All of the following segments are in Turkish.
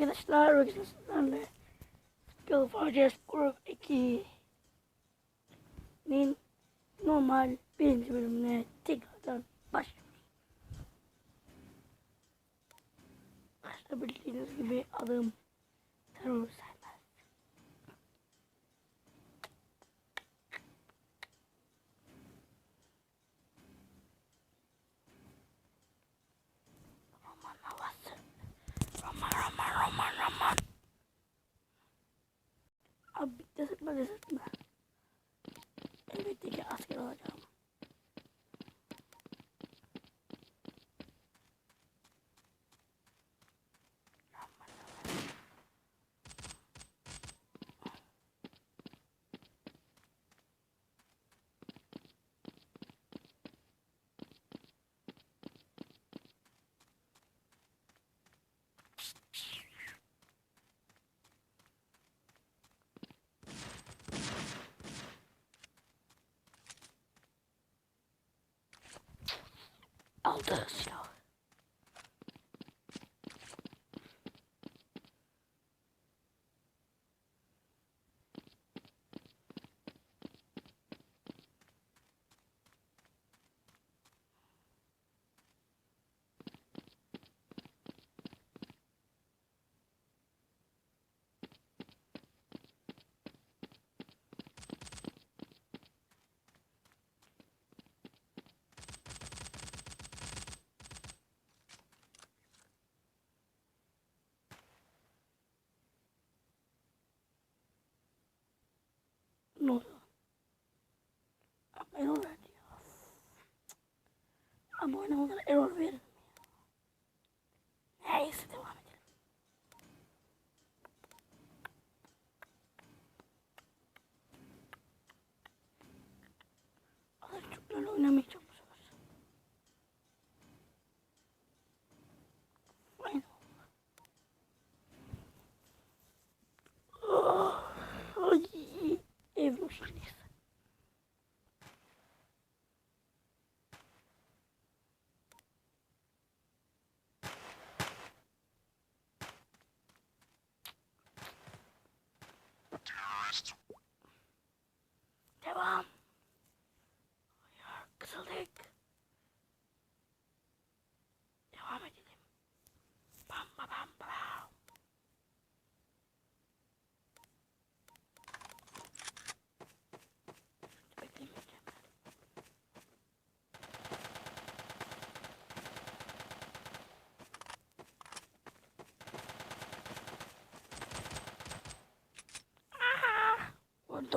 arkadaşlar. Bugün sizlerle Skill Forges Group 2'nin normal birinci bölümüne tekrardan başlıyoruz. Başta bildiğiniz gibi adım Terör Abi desetme desetme. Elbette ki asker olacağım. Aldı silah. Ne oldu? Ama error verdi ya. Ama oynamadan error verir mi ya?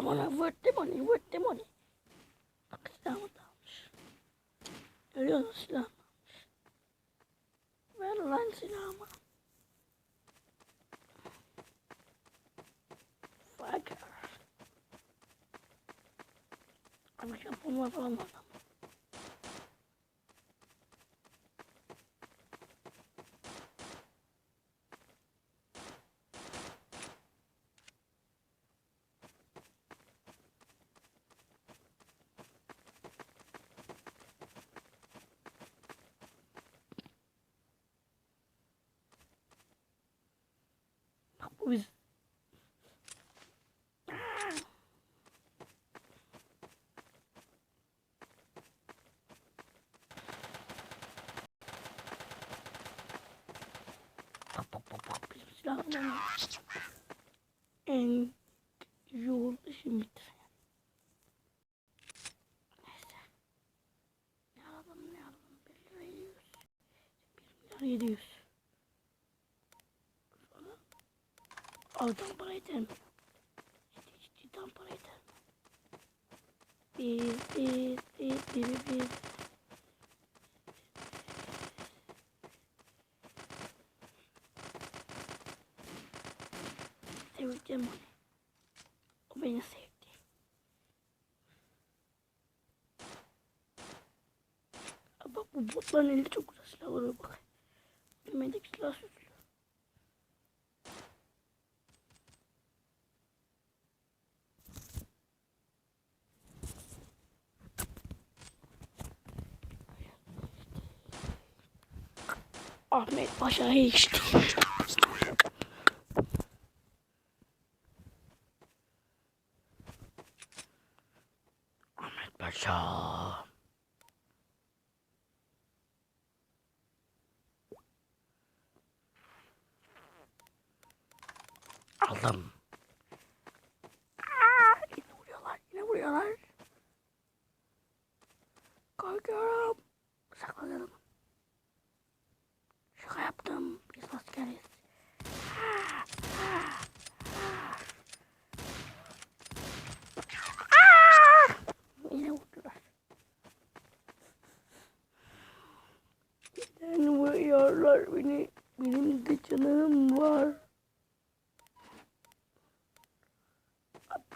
Vurdum ona, vurdum onu, vurdum onu. Bak silahımı da almış. Görüyor musun silahımı almış. Ver lan silahımı. Fucker. Ama şampuan falan var ama. Bak bu biz. Bak bak bak bak bizim silahımız. En yoğun işim bitir. Neyse. Ne alalım ne alalım. 1 lira 700. 1 milyar 700. Sonra Aldan para yeter mi? Ciddi ciddi tam para yeter mi? Bir, bir, bir, bir, bir. Seveceğim onu. O beni sevdi. Bak bu botların elinde çok güzel silah var bak. Bilmedik silah süslü. Ahmet Paşa geçti. し。Beni? Benim de canım var.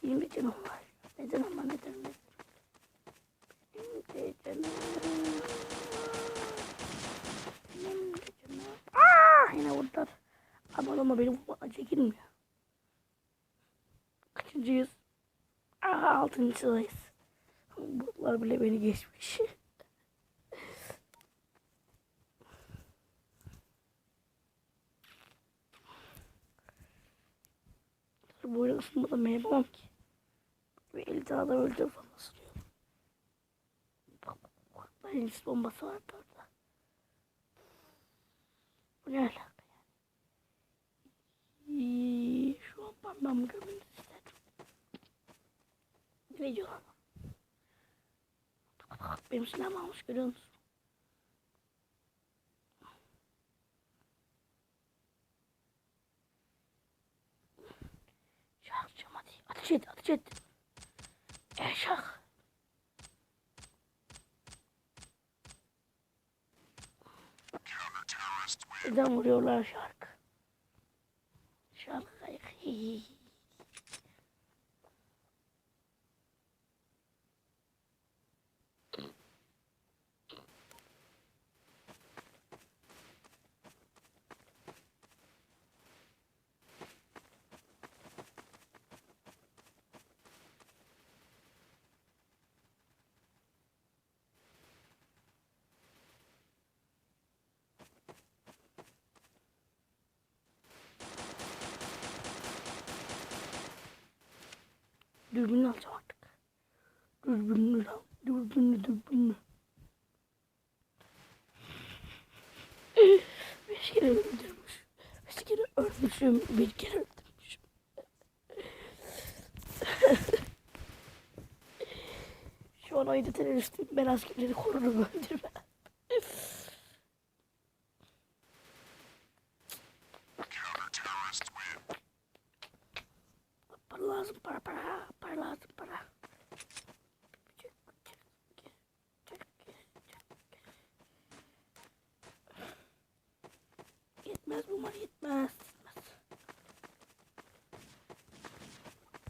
Benim de canım var. Neden ama neden neden? Benim de canım. Benim de canım. Aa, yine vurdular. Aman ama benim vurma çekilmiyor. Kaçıncıyız? Aa, altıncı sıradayız. Botlar bile beni geçmiş. Bu oyunu ısınmadan ben yapamam ki. Ve 50 tane adam öldüm falan ısınıyor. Bak bak bak. Bombası vardı orada. Bu ne alaka yani? Şu an parmağımı görmenizi istedim. Ne diyor lan? Bak, bak, Benim silahımı almış görüyor musun? Ateş et, ateş et. Ey şah. Neden vuruyorlar şarkı? Şarkı kayık. Dürbünü alacağım artık. Dürbünü al. Dürbünü dürbünü. Beş kere öldürmüş. Beş kere ölmüşüm. Bir kere öldürmüşüm. Şu an ayda teröristim. Ben askerleri korurum öldürmem.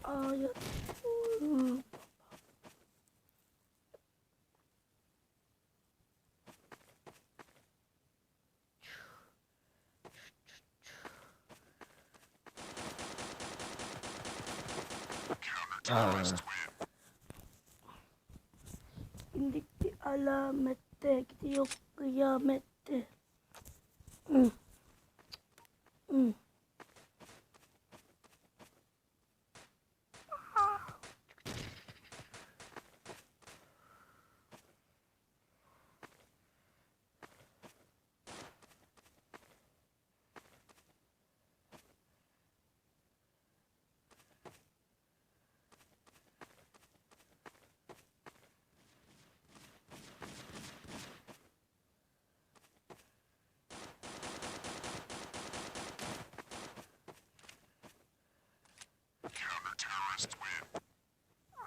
Ay, hmm. İndikti alamette gidiyor kıyamette.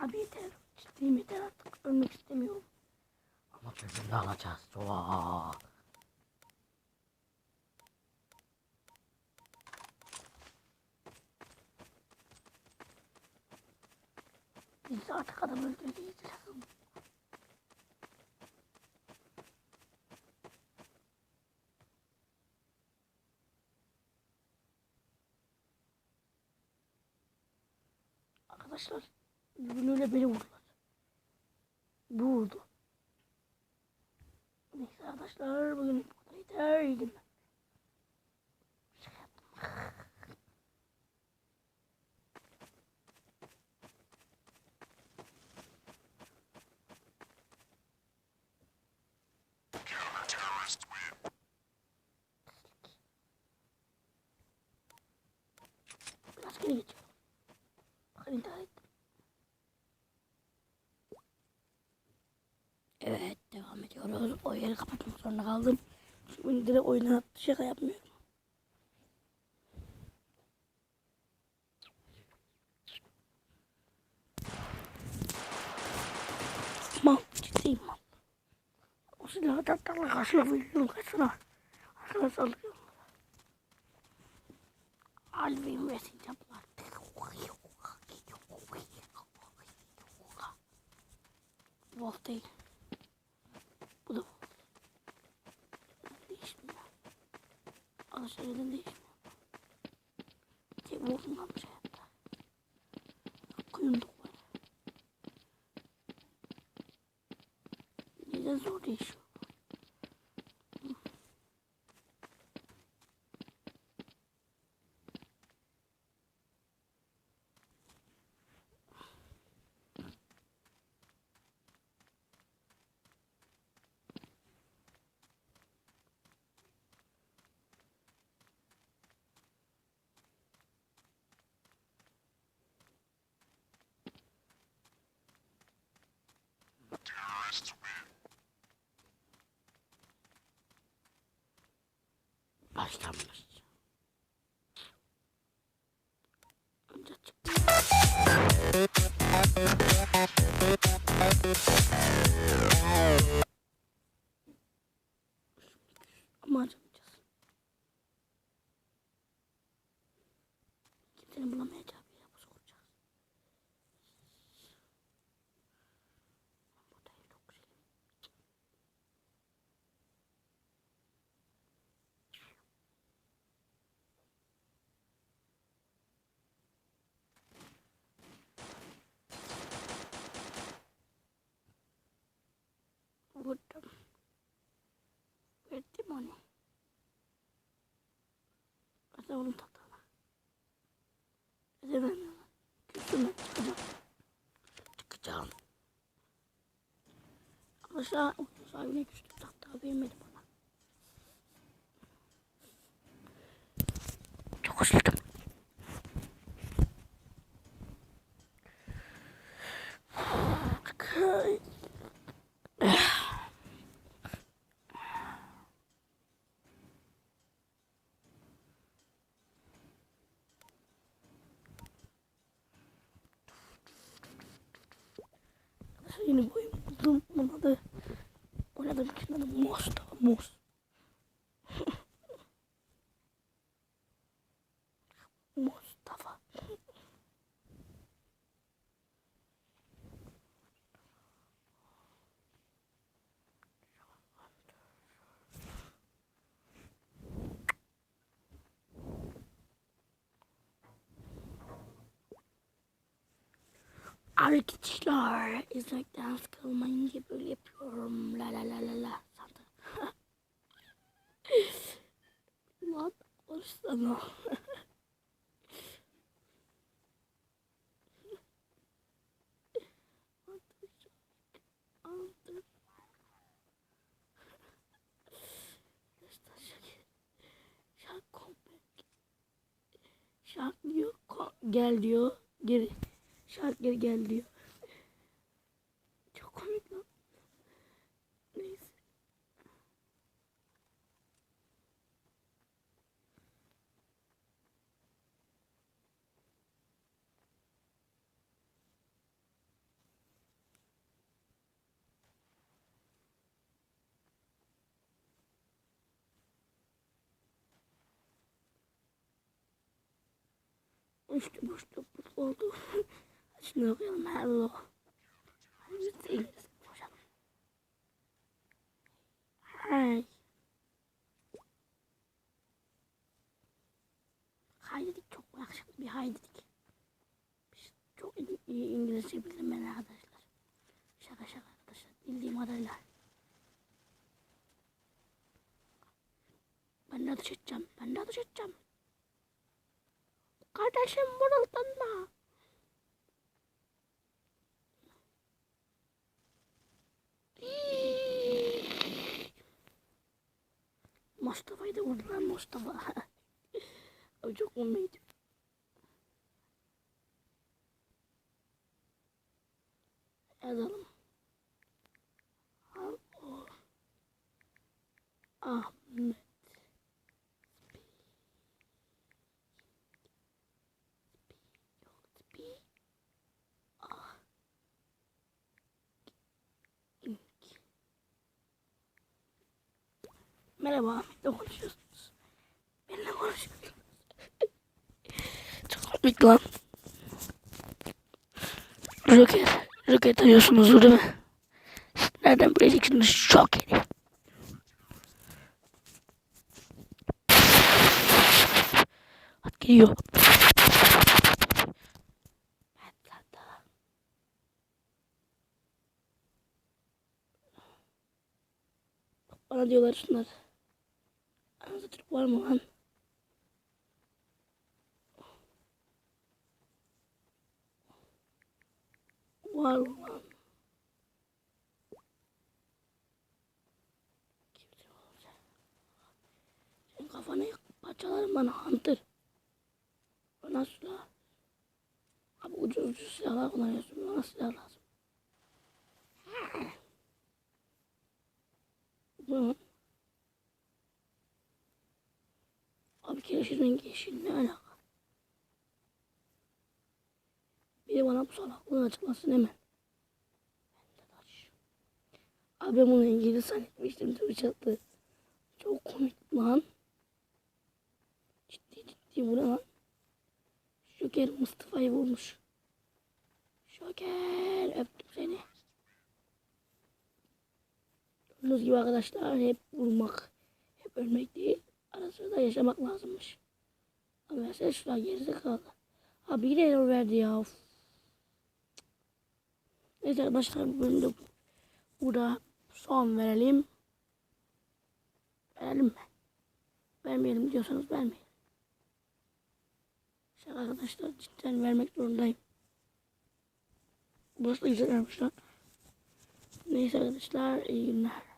Abi yeter. Ciddiyim yeter artık. Ölmek istemiyorum. Ama birbirini alacağız. Oha. Biz artık adam öldürdüğümüz lazım. Arkadaşlar birbirine beni vurdular. Bu vurdu. Neyse arkadaşlar bugün bu kadar yeter. İyi günler. Yeri kapatmak zorunda kaldım. Şimdi direkt oyuna attı şaka yapmıyorum. Mal ciddiyim mal. O silahı tatlarla karşıla veriyorum kaçına. Arkana saldırıyorum. Alvin ve sincaplar. Wolf. Bu da Wolf. Değişmiyor. Arkadaşlar neden değişmiyor? Tek Wolf'un kalmış hayatta. Kuyumluk var. Neden zor değişiyor? Başlanmış. Hadi oğlum tatana. Hadi ben küstüm ben çıkacağım. Çıkacağım. Arkadaşlar oyun sahibine küstüm tahta vermedi bana. Çok üzüldüm. Yeni bir oyun buldum. Bunun adı oynadığım için adı Mustafa Mus. Mustafa. Arkadaşlar izlemekten sıkılmayınca böyle yapıyorum. La la la la la. Sandım. Lan konuşsana. Şark diyor, gel diyor, geri. Şark geri gel diyor. Çok komik lan. Neyse. İşte boşta oldu. Şimdi okuyalım hello. İngilizce konuşalım. Hi. Hi dedik çok yakışıklı bir hi dedik. Biz çok iyi İngilizce bildim ben arkadaşlar. Şaka şaka arkadaşlar. Bildiğim kadarıyla. Ben de ateş edeceğim. Ben de ateş edeceğim. Kardeşim mırıldanma. Mustafa'yı da vurdular Mustafa. Abi çok olmaydı. Yazalım. Ahmet. Merhaba Ahmet'le konuşuyorsunuz. Benimle konuşuyorsunuz. Çok komik lan. Roket. Roket tanıyorsunuz değil mi? Siz Nereden bileceksiniz? Şok herif. At geliyor. Bana diyorlar şunlar. Türk var mı lan? Var lan. Sen? Kafanı parçalarım bana Hunter. Bana silah. Abi ucuz ucuz silahlar kullanıyorsun. Bana silah lazım. Bu. Rengi yeşil ne alaka? Biri bana bu salaklığını açıklasın hemen. Abi ben bunu İngiliz zannetmiştim tabii çattı. Çok komik lan. Ciddi ciddi bu lan? Şoker Mustafa'yı vurmuş. Şoker öptüm seni. Gördüğünüz gibi arkadaşlar hep vurmak, hep ölmek değil. Ara sırada yaşamak lazımmış. Ama mesela şurada geride kaldı. Abi yine error verdi ya. Neyse arkadaşlar bu bölümde burada son verelim. Verelim mi? Vermeyelim diyorsanız vermeyin. İşte arkadaşlar cidden vermek zorundayım. Burası da güzel yapmışlar. Neyse arkadaşlar iyi günler.